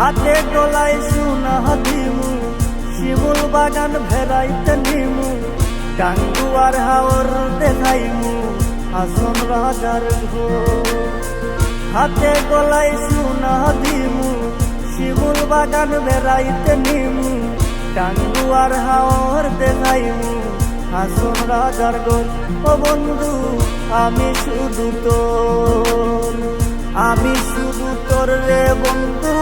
হাতে গলায় সোনা দিমু শিমুল বাগান ভেরাইতে নিমু টাঙ্গুয়ার হাওর দেখাইমু আসন রাজার ঘর হাতে গলায় সুনা দিমু, শিমুল বাগান বেড়াইতে নিমু টাঙ্গুয়ার হাওর দেখাইমু, হাসন রাজার গোল ও বন্ধু, আমি শুধু তোর, আমি শুধু তোর রে বন্ধু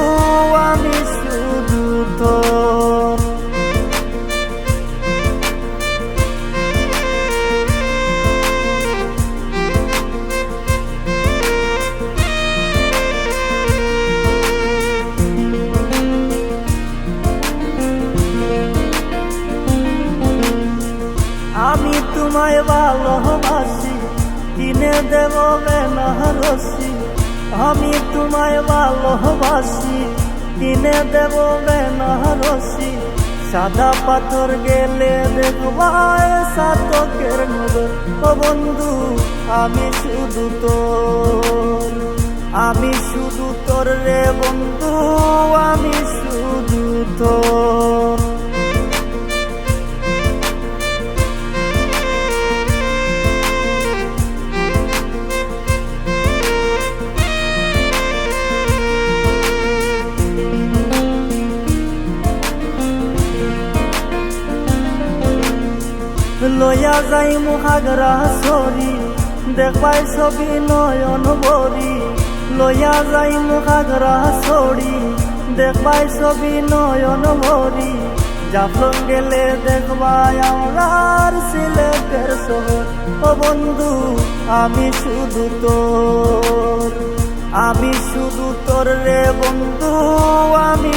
আমি তোমায় ভালোবাসি, কিনে দেব বেনারসি। আমি তোমায় ভালোবাসি, কিনে দেব বেনারসি। সাদা পাথর গেলে দেখবায় সাতকের নগর ও বন্ধু, আমি শুধু তোর, আমি শুধু তোর লইয়া যাই মুখাগরা সরি দেখবাই ছবি নয়ন বরি। লইয়া যাই মুখাগরা সরি দেখবাই ছবি নয়ন বরি। জাফলং গেলে দেখবাই আমার সিলেটের শহর। ও বন্ধু, আমি শুধু তোর, আমি শুধু তোর রে বন্ধু, আমি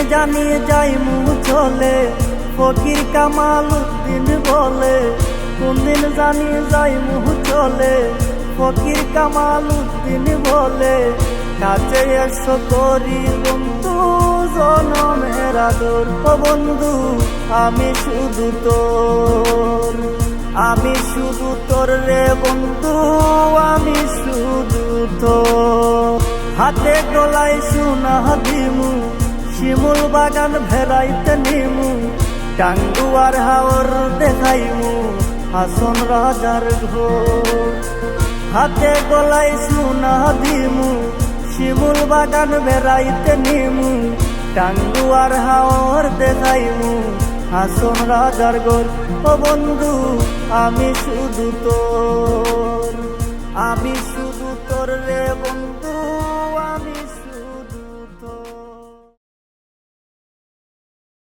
কোনদিন জানি যাই মুহ চলে। ফকির কামাল উদ্দিন বলে কোনদিন জানি যাই মুহ চলে। ফকির কামাল উদ্দিন বলে, কাছে এসো করি বন্ধু, জনমের আদর। ও বন্ধু, আমি শুধু তোর, আমি শুধু তোর রে বন্ধু, আমি শুধু তোর। হাতে গলায় সোনা দিমু শিমুল বাগান ভেরাইতে নিমু টাঙ্গুয়ার হাওর দেখাইমু হাসন রাজার ঘর হাতে গলায় সোনা দিমু, শিমুল বাগান বেড়াইতে নিমু টাঙ্গুয়ার হাওর দেখাইমু হাসন রাজার গোর ও বন্ধু, আমি শুধু তোর, আমি শুধু তোর রে